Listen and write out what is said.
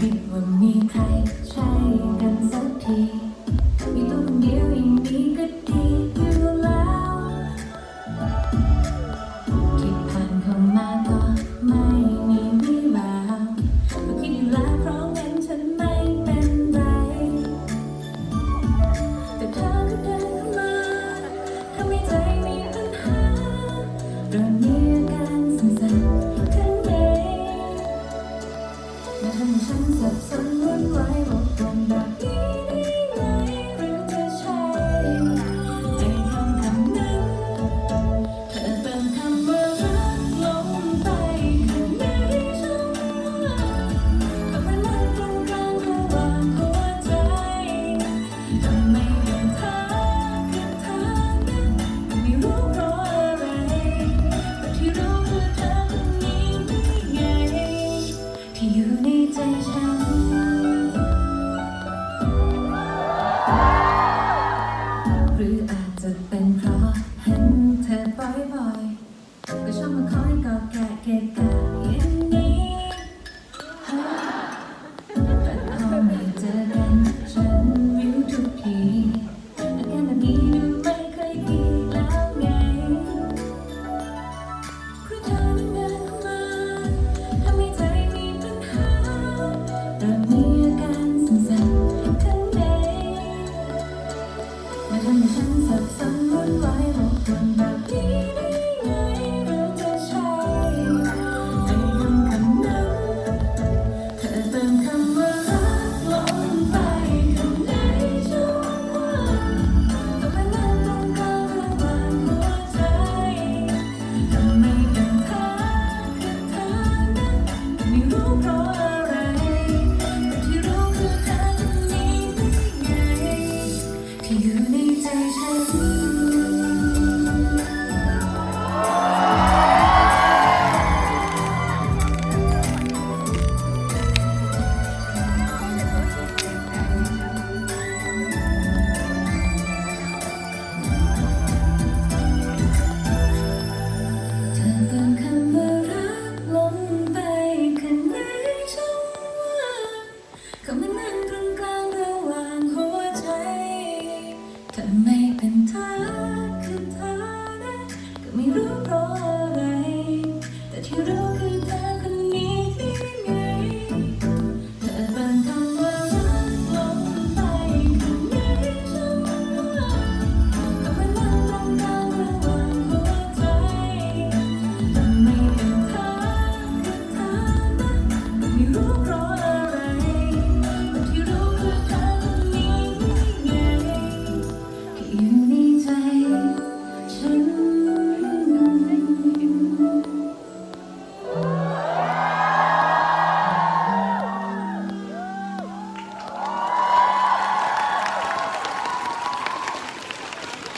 คิดว่ามีใครใช่กันสักที ที่อยู่ในใจฉัน หรืออาจจะเป็นเพราะเห็นเธอบ่อยๆก็ชอบมาคอยกอดแก 譬如你在这 เป็นเธอคือเธอนะก็ไม่รู้เพราะอะไรแต่ที่รู้